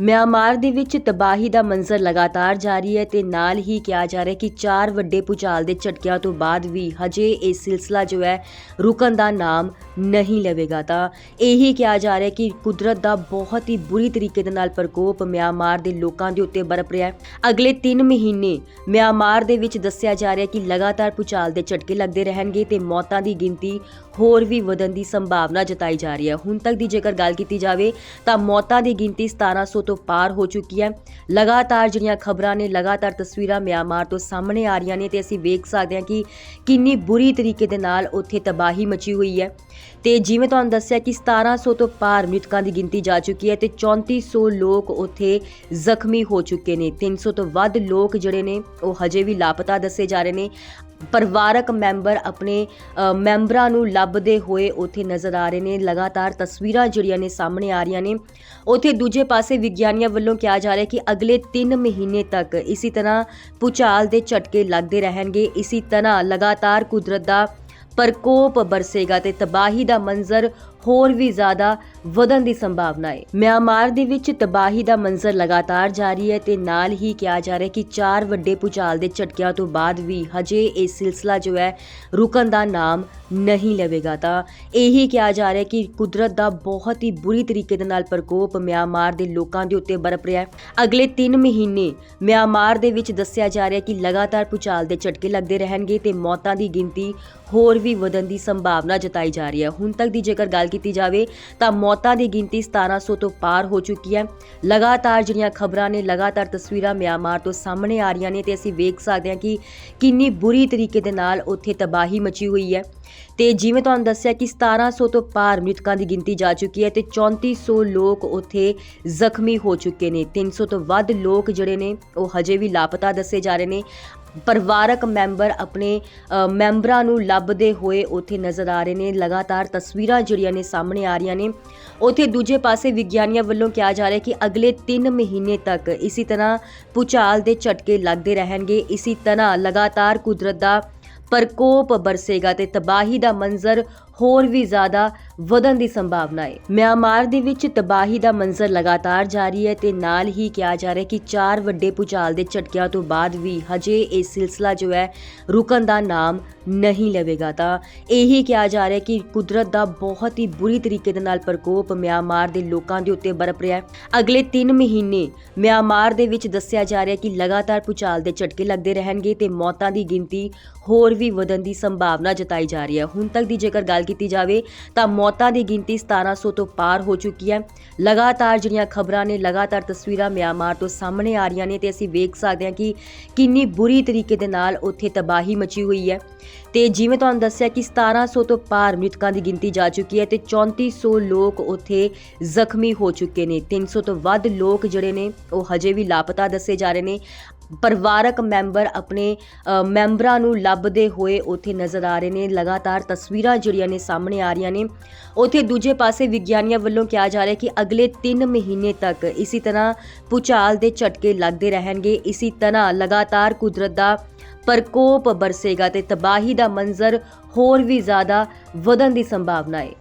Myanmar ਦੇ ਵਿੱਚ ਤਬਾਹੀ ਦਾ ਮੰਜ਼ਰ ਲਗਾਤਾਰ ਜਾਰੀ ਹੈ ਤੇ ਨਾਲ ਹੀ ਕਿਹਾ ਜਾ ਰਿਹਾ ਕਿ ਚਾਰ ਵੱਡੇ ਭੂਚਾਲ ਦੇ ਝਟਕਿਆਂ ਤੋਂ ਬਾਅਦ ਵੀ ਹਜੇ ਇਹ ਸਿਲਸਿਲਾ ਜੋ ਹੈ ਰੁਕਣ ਦਾ ਨਾਮ ਨਹੀਂ ਲਵੇਗਾ। ਤਾਂ ਇਹੀ ਕਿਹਾ ਜਾ ਰਿਹਾ ਕਿ ਕੁਦਰਤ ਦਾ ਬਹੁਤ ਹੀ ਬੁਰੀ ਤਰੀਕੇ ਦੇ ਨਾਲ ਪ੍ਰਕੋਪ ਮਿਆਂਮਾਰ ਦੇ ਲੋਕਾਂ ਦੇ ਉੱਤੇ ਬਰਪ ਰਿਹਾ ਹੈ। ਅਗਲੇ 3 ਮਹੀਨੇ ਮਿਆਂਮਾਰ ਦੇ ਵਿੱਚ ਦੱਸਿਆ ਜਾ ਰਿਹਾ ਕਿ ਲਗਾਤਾਰ ਭੂਚਾਲ ਦੇ ਝਟਕੇ ਲੱਗਦੇ ਰਹਿਣਗੇ ਤੇ ਮੌਤਾਂ ਦੀ ਗਿਣਤੀ ਹੋਰ ਵੀ ਵਧਣ ਦੀ ਸੰਭਾਵਨਾ ਜਤਾਈ ਜਾ ਰਹੀ ਹੈ। ਹੁਣ ਤੱਕ ਦੀ ਜੇਕਰ ਗੱਲ ਕੀਤੀ ਜਾਵੇ ਤਾਂ ਮੌਤਾਂ ਦੀ ਗਿਣਤੀ 1700 ਤੋਂ ਪਾਰ ਹੋ ਚੁੱਕੀ ਹੈ। ਲਗਾਤਾਰ ਜਿਹੜੀਆਂ ਖਬਰਾਂ ਨੇ, ਲਗਾਤਾਰ ਤਸਵੀਰਾਂ ਮਿਆਂਮਾਰ ਤੋਂ ਸਾਹਮਣੇ ਆ ਰਹੀਆਂ ਨੇ ਤੇ ਅਸੀਂ ਵੇਖ ਸਕਦੇ ਹਾਂ ਕਿ ਕਿੰਨੀ ਬੁਰੀ ਤਰੀਕੇ ਦੇ ਨਾਲ ਉੱਥੇ ਤਬਾਹੀ ਮਚੀ ਹੋਈ ਹੈ। ਤੇ ਜਿਵੇਂ ਤੁਹਾਨੂੰ ਦੱਸਿਆ ਕਿ 1700 ਤੋਂ ਪਾਰ ਮ੍ਰਿਤਕਾਂ ਦੀ ਗਿਣਤੀ ਜਾ ਚੁੱਕੀ ਹੈ ਤੇ 3400 ਲੋਕ ਉੱਥੇ ਜ਼ਖਮੀ ਹੋ ਚੁੱਕੇ ਨੇ। 300 ਤੋਂ ਵੱਧ ਲੋਕ ਜਿਹੜੇ ਨੇ, ਉਹ ਹਜੇ ਵੀ ਲਾਪਤਾ ਦੱਸੇ ਜਾ ਰਹੇ ਨੇ। ਪਰਿਵਾਰਕ ਮੈਂਬਰ ਆਪਣੇ ਮੈਂਬਰਾਂ ਨੂੰ ਲੱਭਦੇ ਹੋਏ ਉੱਥੇ ਨਜ਼ਰ ਆ ਰਹੇ ਨੇ। ਲਗਾਤਾਰ ਤਸਵੀਰਾਂ ਜਿਹੜੀਆਂ ਨੇ ਸਾਹਮਣੇ ਆ ਰਹੀਆਂ ਨੇ। ਉੱਥੇ ਦੂਜੇ ਪਾਸੇ ਵਿਗਿਆਨੀਆਂ ਵੱਲੋਂ ਕਿਹਾ ਜਾ ਰਿਹਾ ਕਿ ਅਗਲੇ 3 ਮਹੀਨੇ ਤੱਕ ਇਸੇ ਤਰ੍ਹਾਂ ਭੂਚਾਲ ਦੇ ਝਟਕੇ ਲੱਗਦੇ ਰਹਿਣਗੇ। ਇਸੇ ਤਰ੍ਹਾਂ ਲਗਾਤਾਰ ਕੁਦਰਤ ਦਾ ਪ੍ਰਕੋਪ ਬਰਸੇਗਾ ਤੇ ਤਬਾਹੀ ਦਾ ਮੰਜ਼ਰ ਹੋਰ ਵੀ ਜ਼ਿਆਦਾ ਵਧਣ ਦੀ ਸੰਭਾਵਨਾ ਹੈ। ਮਿਆਂਮਾਰ ਦੇ ਵਿੱਚ ਤਬਾਹੀ ਦਾ ਮੰਜ਼ਰ ਲਗਾਤਾਰ ਜਾਰੀ ਹੈ ਤੇ ਨਾਲ ਹੀ ਕਿਹਾ ਜਾ ਰਿਹਾ ਕਿ ਚਾਰ ਵੱਡੇ ਭੂਚਾਲ ਦੇ ਝਟਕਿਆਂ ਤੋਂ ਬਾਅਦ ਵੀ ਹਜੇ ਇਹ ਸਿਲਸਿਲਾ ਜੋ ਹੈ, ਰੁਕਣ ਦਾ ਨਾਮ ਨਹੀਂ ਲਵੇਗਾ। ਤਾਂ ਇਹੀ ਕਿਹਾ ਜਾ ਰਿਹਾ ਕਿ ਕੁਦਰਤ ਦਾ ਬਹੁਤ ਹੀ ਬੁਰੀ ਤਰੀਕੇ ਦੇ ਨਾਲ ਪ੍ਰਕੋਪ ਮਿਆਂਮਾਰ ਦੇ ਲੋਕਾਂ ਦੇ ਉੱਤੇ ਬਰਪ ਰਿਹਾ ਹੈ। ਅਗਲੇ 3 ਮਹੀਨੇ ਮਿਆਂਮਾਰ ਦੇ ਵਿੱਚ ਦੱਸਿਆ ਜਾ ਰਿਹਾ ਕਿ ਲਗਾਤਾਰ ਭੂਚਾਲ ਦੇ ਝਟਕੇ ਲੱਗਦੇ ਰਹਿਣਗੇ ਤੇ ਮੌਤਾਂ ਦੀ ਗਿਣਤੀ ਹੋਰ ਵੀ ਵਧਣ ਦੀ ਸੰਭਾਵਨਾ ਜਤਾਈ ਜਾ ਰਹੀ ਹੈ। ਹੁਣ ਤੱਕ ਦੀ ਜੇਕਰ ਗੱਲ ਕੀਤੀ ਜਾਵੇ ਤਾਂ ਮੌਤਾਂ ਦੀ ਗਿਣਤੀ 1700 ਤੋਂ ਪਾਰ ਹੋ ਚੁੱਕੀ ਹੈ। ਲਗਾਤਾਰ ਜਿਹੜੀਆਂ ਖਬਰਾਂ ਨੇ, ਲਗਾਤਾਰ ਤਸਵੀਰਾਂ ਮਿਆਂਮਾਰ ਤੋਂ ਸਾਹਮਣੇ ਆ ਰਹੀਆਂ ਨੇ ਤੇ ਅਸੀਂ ਵੇਖ ਸਕਦੇ ਹਾਂ ਕਿ ਕਿੰਨੀ ਬੁਰੀ ਤਰੀਕੇ ਦੇ ਨਾਲ ਉੱਥੇ ਤਬਾਹੀ ਮਚੀ ਹੋਈ ਹੈ। ਤੇ ਜਿਵੇਂ ਤੁਹਾਨੂੰ ਦੱਸਿਆ ਕਿ 1700 ਤੋਂ ਪਾਰ ਮ੍ਰਿਤਕਾਂ ਦੀ ਗਿਣਤੀ ਜਾ ਚੁੱਕੀ ਹੈ ਤੇ 3400 ਲੋਕ ਉੱਥੇ ਜ਼ਖਮੀ ਹੋ ਚੁੱਕੇ ਨੇ। 300 ਤੋਂ ਵੱਧ ਲੋਕ ਜਿਹੜੇ ਨੇ, ਉਹ ਹਜੇ ਵੀ ਲਾਪਤਾ ਦੱਸੇ ਜਾ ਰਹੇ ਨੇ। ਪਰਿਵਾਰਕ ਮੈਂਬਰ ਆਪਣੇ ਮੈਂਬਰਾਂ ਨੂੰ ਲੱਭਦੇ ਹੋਏ ਉੱਥੇ ਨਜ਼ਰ ਆ ਰਹੇ ਨੇ। ਲਗਾਤਾਰ ਤਸਵੀਰਾਂ ਜਿਹੜੀਆਂ ਨੇ ਸਾਹਮਣੇ ਆ ਰਹੀਆਂ ਨੇ। ਉੱਥੇ ਦੂਜੇ ਪਾਸੇ ਵਿਗਿਆਨੀਆਂ ਵੱਲੋਂ ਕਿਹਾ ਜਾ ਰਿਹਾ ਕਿ ਅਗਲੇ 3 ਮਹੀਨੇ ਤੱਕ ਇਸੇ ਤਰ੍ਹਾਂ ਭੂਚਾਲ ਦੇ ਝਟਕੇ ਲੱਗਦੇ ਰਹਿਣਗੇ। ਇਸੇ ਤਰ੍ਹਾਂ ਲਗਾਤਾਰ ਕੁਦਰਤ ਦਾ ਪ੍ਰਕੋਪ ਬਰਸੇਗਾ ਤੇ ਤਬਾਹੀ ਦਾ ਮੰਜ਼ਰ ਹੋਰ ਵੀ ਜ਼ਿਆਦਾ ਵਧਣ ਦੀ ਸੰਭਾਵਨਾ ਹੈ। ਮਿਆਂਮਾਰ ਦੇ ਵਿੱਚ ਤਬਾਹੀ ਦਾ ਮੰਜ਼ਰ ਲਗਾਤਾਰ ਜਾਰੀ ਹੈ ਤੇ ਨਾਲ ਹੀ ਕਿਹਾ ਜਾ ਰਿਹਾ ਕਿ ਚਾਰ ਵੱਡੇ ਭੂਚਾਲ ਦੇ ਝਟਕਿਆਂ ਤੋਂ ਬਾਅਦ ਵੀ ਹਜੇ ਇਹ ਸਿਲਸਿਲਾ ਜੋ ਹੈ ਰੁਕਣ ਦਾ ਨਾਮ ਨਹੀਂ ਲਵੇਗਾ। ਤਾਂ ਇਹੀ ਕਿਹਾ ਜਾ ਰਿਹਾ ਕਿ ਕੁਦਰਤ ਦਾ ਬਹੁਤ ਹੀ ਬੁਰੀ ਤਰੀਕੇ ਦੇ ਨਾਲ ਪ੍ਰਕੋਪ ਮਿਆਂਮਾਰ ਦੇ ਲੋਕਾਂ ਦੇ ਉੱਤੇ ਬਰਪ ਰਿਹਾ ਹੈ। ਅਗਲੇ 3 ਮਹੀਨੇ ਮਿਆਂਮਾਰ ਦੇ ਵਿੱਚ ਦੱਸਿਆ ਜਾ ਰਿਹਾ ਕਿ ਲਗਾਤਾਰ ਭੂਚਾਲ ਦੇ ਝਟਕੇ ਲੱਗਦੇ ਰਹਿਣਗੇ ਤੇ ਮੌਤਾਂ ਦੀ ਗਿਣਤੀ ਹੋਰ ਵੀ ਵਧਣ ਦੀ ਸੰਭਾਵਨਾ ਜਤਾਈ ਜਾ ਰਹੀ ਹੈ। ਹੁਣ ਤੱਕ ਦੀ ਜੇਕਰ ਗੱਲ ਕੀਤੀ ਜਾਵੇ ਤਾਂ ਮੌਤਾਂ ਦੀ ਗਿਣਤੀ 1700 ਤੋਂ ਪਾਰ ਹੋ ਚੁੱਕੀ ਹੈ। ਲਗਾਤਾਰ ਜਿਹੜੀਆਂ ਖਬਰਾਂ ਨੇ, ਲਗਾਤਾਰ ਤਸਵੀਰਾਂ ਮਿਆਂਮਾਰ ਤੋਂ ਸਾਹਮਣੇ ਆ ਰਹੀਆਂ ਨੇ ਤੇ ਅਸੀਂ ਵੇਖ ਸਕਦੇ ਹਾਂ ਕਿ ਕਿੰਨੀ ਬੁਰੀ ਤਰੀਕੇ ਦੇ ਨਾਲ ਉੱਥੇ ਤਬਾਹੀ ਮਚੀ ਹੋਈ ਹੈ। ਤੇ ਜਿਵੇਂ ਤੁਹਾਨੂੰ ਦੱਸਿਆ ਕਿ 1700 ਤੋਂ ਪਾਰ ਮ੍ਰਿਤਕਾਂ ਦੀ ਗਿਣਤੀ ਜਾ ਚੁੱਕੀ ਹੈ ਤੇ 3400 ਲੋਕ ਉੱਥੇ ਜ਼ਖਮੀ ਹੋ ਚੁੱਕੇ ਨੇ। 300 ਤੋਂ ਵੱਧ ਲੋਕ ਜਿਹੜੇ ਨੇ, ਉਹ ਹਜੇ ਵੀ ਲਾਪਤਾ ਦੱਸੇ ਜਾ ਰਹੇ ਨੇ। ਪਰਿਵਾਰਕ ਮੈਂਬਰ ਆਪਣੇ ਮੈਂਬਰਾਂ ਨੂੰ ਲੱਭਦੇ ਹੋਏ ਉੱਥੇ ਨਜ਼ਰ ਆ ਰਹੇ ਨੇ। ਲਗਾਤਾਰ ਤਸਵੀਰਾਂ ਜਿਹੜੀਆਂ ਨੇ ਸਾਹਮਣੇ ਆ ਰਹੀਆਂ ਨੇ। ਉੱਥੇ ਦੂਜੇ ਪਾਸੇ ਵਿਗਿਆਨੀਆਂ ਵੱਲੋਂ ਕਿਹਾ ਜਾ ਰਿਹਾ ਕਿ ਅਗਲੇ 3 ਮਹੀਨੇ ਤੱਕ ਇਸੇ ਤਰ੍ਹਾਂ ਭੂਚਾਲ ਦੇ ਝਟਕੇ ਲੱਗਦੇ ਰਹਿਣਗੇ। ਇਸੇ ਤਰ੍ਹਾਂ ਲਗਾਤਾਰ ਕੁਦਰਤ ਦਾ ਪ੍ਰਕੋਪ ਬਰਸੇਗਾ ਤੇ ਤਬਾਹੀ ਦਾ ਮੰਜ਼ਰ ਹੋਰ ਵੀ ਜ਼ਿਆਦਾ ਵਧਣ ਦੀ ਸੰਭਾਵਨਾ ਹੈ।